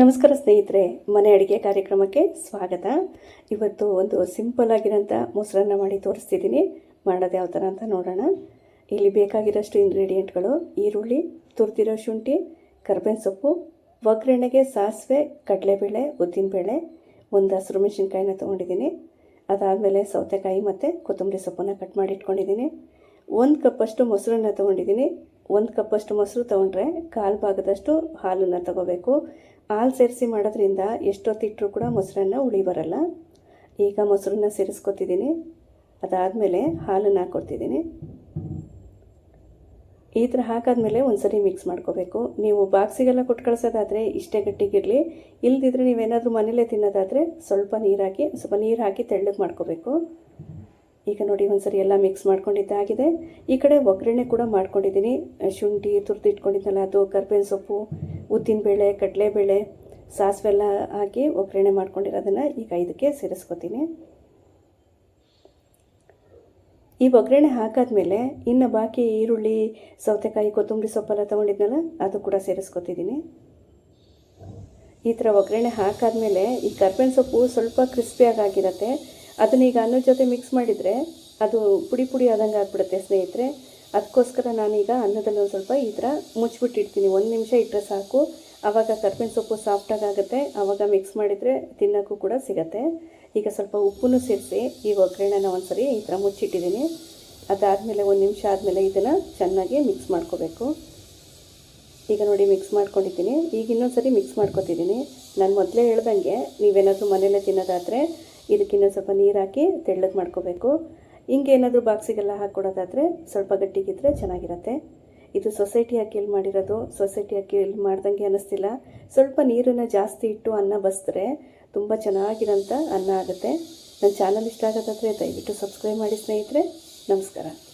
ನಮಸ್ಕಾರ ಸ್ನೇಹಿತರೆ, ಮನೆ ಅಡುಗೆ ಕಾರ್ಯಕ್ರಮಕ್ಕೆ ಸ್ವಾಗತ. ಇವತ್ತು ಒಂದು ಸಿಂಪಲ್ ಆಗಿರೋಂಥ ಮೊಸರನ್ನ ಮಾಡಿ ತೋರಿಸ್ತಿದ್ದೀನಿ. ಮಾಡೋದು ಯಾವ ಥರ ಅಂತ ನೋಡೋಣ. ಇಲ್ಲಿ ಬೇಕಾಗಿರೋಷ್ಟು ಇಂಗ್ರೀಡಿಯೆಂಟ್ಗಳು ಈರುಳ್ಳಿ ತುರ್ತಿರೋ ಶುಂಠಿ, ಕರ್ಬೇವಿನ ಸೊಪ್ಪು, ಒಗ್ಗರಣೆಗೆ ಸಾಸಿವೆ, ಕಡಲೆಬೇಳೆ, ಉದ್ದಿನಬೇಳೆ, ಒಂದು ಹಸಿರು ಮೆಣಸಿನ್ಕಾಯಿನ ತೊಗೊಂಡಿದ್ದೀನಿ. ಅದಾದಮೇಲೆ ಸೌತೆಕಾಯಿ ಮತ್ತು ಕೊತ್ತಂಬರಿ ಸೊಪ್ಪನ್ನು ಕಟ್ ಮಾಡಿ ಇಟ್ಕೊಂಡಿದ್ದೀನಿ. ಒಂದು ಕಪ್ಪಷ್ಟು ಮೊಸರನ್ನ ತೊಗೊಂಡಿದ್ದೀನಿ. ಒಂದು ಕಪ್ಪಷ್ಟು ಮೊಸರು ತೊಗೊಂಡ್ರೆ ಕಾಲು ಭಾಗದಷ್ಟು ಹಾಲನ್ನು ತಗೋಬೇಕು. ಹಾಲು ಸೇರಿಸಿ ಮಾಡೋದ್ರಿಂದ ಎಷ್ಟೊತ್ತಿಟ್ಟರೂ ಕೂಡ ಮೊಸರನ್ನು ಉಳಿ ಬರಲ್ಲ. ಈಗ ಮೊಸರನ್ನ ಸೇರಿಸ್ಕೊತಿದ್ದೀನಿ. ಅದಾದಮೇಲೆ ಹಾಲನ್ನು ಹಾಕ್ಕೊಡ್ತಿದ್ದೀನಿ ಈ ಥರ ಹಾಕಾದ್ಮೇಲೆ ಒಂದ್ಸರಿ ಮಿಕ್ಸ್ ಮಾಡ್ಕೋಬೇಕು. ನೀವು ಬಾಕ್ಸಿಗೆಲ್ಲ ಕೊಟ್ಟು ಕಳ್ಸೋದಾದರೆ ಇಷ್ಟೇ ಗಟ್ಟಿಗಿರಲಿ. ಇಲ್ದಿದ್ರೆ ನೀವೇನಾದರೂ ಮನೇಲೇ ತಿನ್ನೋದಾದರೆ ಸ್ವಲ್ಪ ನೀರಾಕಿ, ಸ್ವಲ್ಪ ನೀರು ಹಾಕಿ ತೆಳ್ಳಗೆ ಮಾಡ್ಕೋಬೇಕು. ಈಗ ನೋಡಿ ಒಂದ್ಸರಿ ಎಲ್ಲ ಮಿಕ್ಸ್ ಮಾಡ್ಕೊಂಡಿದ್ದಾಗಿದೆ ಈ ಕಡೆ ಒಗ್ಗರಣೆ ಕೂಡ ಮಾಡ್ಕೊಂಡಿದ್ದೀನಿ. ಶುಂಠಿ ತುರ್ದು ಇಟ್ಕೊಂಡಿದ್ದಲ್ಲ ಅದು ಕರ್ಬೇವಿನ ಸೊಪ್ಪು ಉದ್ದಿನಬೇಳೆ ಕಡಲೆಬೇಳೆ ಸಾಸಿವೆಲ್ಲ ಹಾಕಿ ಒಗ್ಗರಣೆ ಮಾಡ್ಕೊಂಡಿರೋದನ್ನು ಈಗ ಇದಕ್ಕೆ ಸೇರಿಸ್ಕೊತೀನಿ. ಈ ಒಗ್ಗರಣೆ ಹಾಕಾದ್ಮೇಲೆ ಇನ್ನು ಬಾಕಿ ಈರುಳ್ಳಿ, ಸೌತೆಕಾಯಿ, ಕೊತ್ತಂಬರಿ ಸೊಪ್ಪೆಲ್ಲ ತೊಗೊಂಡಿದ್ನಲ್ಲ, ಅದು ಕೂಡ ಸೇರಿಸ್ಕೊತಿದ್ದೀನಿ. ಈ ಥರ ಒಗ್ಗರಣೆ ಹಾಕಾದ್ಮೇಲೆ ಈ ಕರ್ಬೇವಿನ ಸೊಪ್ಪು ಸ್ವಲ್ಪ ಕ್ರಿಸ್ಪಿಯಾಗಿ ಆಗಿರುತ್ತೆ. ಅದನ್ನ ಈಗ ಅನ್ನದ ಜೊತೆ ಮಿಕ್ಸ್ ಮಾಡಿದರೆ ಅದು ಪುಡಿ ಪುಡಿ ಆದಂಗೆ ಆಗಿಬಿಡುತ್ತೆ ಸ್ನೇಹಿತರೆ. ಅದಕ್ಕೋಸ್ಕರ ನಾನೀಗ ಅನ್ನದಲ್ಲಿ ಒಂದು ಸ್ವಲ್ಪ ಈ ಥರ ಮುಚ್ಚಿಬಿಟ್ಟಿಡ್ತೀನಿ ಒಂದು ನಿಮಿಷ ಇಟ್ಟರೆ ಸಾಕು. ಆವಾಗ ಕರ್ಬೇವಿನ ಸೊಪ್ಪು ಸಾಫ್ಟಾಗಿ ಆಗುತ್ತೆ. ಆವಾಗ ಮಿಕ್ಸ್ ಮಾಡಿದರೆ ತಿನ್ನೋಕ್ಕೂ ಕೂಡ ಸಿಗತ್ತೆ. ಈಗ ಸ್ವಲ್ಪ ಉಪ್ಪನ್ನು ಸೇರಿಸಿ ಈ ಒಗ್ಗರಣೆನ ಒಂದು ಸರಿ ಈ ಥರ ಮುಚ್ಚಿಟ್ಟಿದ್ದೀನಿ. ಅದಾದಮೇಲೆ ಒಂದು ನಿಮಿಷ ಆದಮೇಲೆ ಇದನ್ನು ಚೆನ್ನಾಗಿ ಮಿಕ್ಸ್ ಮಾಡ್ಕೋಬೇಕು. ಈಗ ನೋಡಿ ಮಿಕ್ಸ್ ಮಾಡ್ಕೊಂಡಿದ್ದೀನಿ. ಈಗ ಇನ್ನೊಂದು ಸರಿ ಮಿಕ್ಸ್ ಮಾಡ್ಕೊತಿದ್ದೀನಿ. ನಾನು ಮೊದಲೇ ಹೇಳ್ದಂಗೆ ನೀವೇನಾದರೂ ಮನೇಲೇ ತಿನ್ನೋದಾದರೆ ಇದಕ್ಕೆ ಇನ್ನೊಂದು ಸ್ವಲ್ಪ ನೀರು ಹಾಕಿ ತೆಳ್ಳಗೆ ಮಾಡ್ಕೋಬೇಕು. ಹಿಂಗೇನಾದರೂ ಬಾಕ್ಸಿಗೆಲ್ಲ ಹಾಕ್ಕೊಡೋದಾದರೆ ಸ್ವಲ್ಪ ಗಟ್ಟಿಗಿದ್ರೆ ಚೆನ್ನಾಗಿರುತ್ತೆ. ಇದು ಸೊಸೈಟಿ ಅಕ್ಕಿಯಲ್ಲಿ ಮಾಡಿರೋದು. ಸೊಸೈಟಿ ಅಕ್ಕಿಯಲ್ಲಿ ಮಾಡ್ದಂಗೆ ಅನ್ನಿಸ್ತಿಲ್ಲ ಸ್ವಲ್ಪ ನೀರನ್ನು ಜಾಸ್ತಿ ಇಟ್ಟು ಅನ್ನ ಬಸಿದ್ರೆ ತುಂಬ ಚೆನ್ನಾಗಿರೋಂಥ ಅನ್ನ ಆಗುತ್ತೆ. ನನ್ನ ಚಾನಲ್ ಇಷ್ಟ ಆಗೋದಾದರೆ ದಯವಿಟ್ಟು ಸಬ್ಸ್ಕ್ರೈಬ್ ಮಾಡಿ ಸ್ನೇಹಿತರೆ, ನಮಸ್ಕಾರ.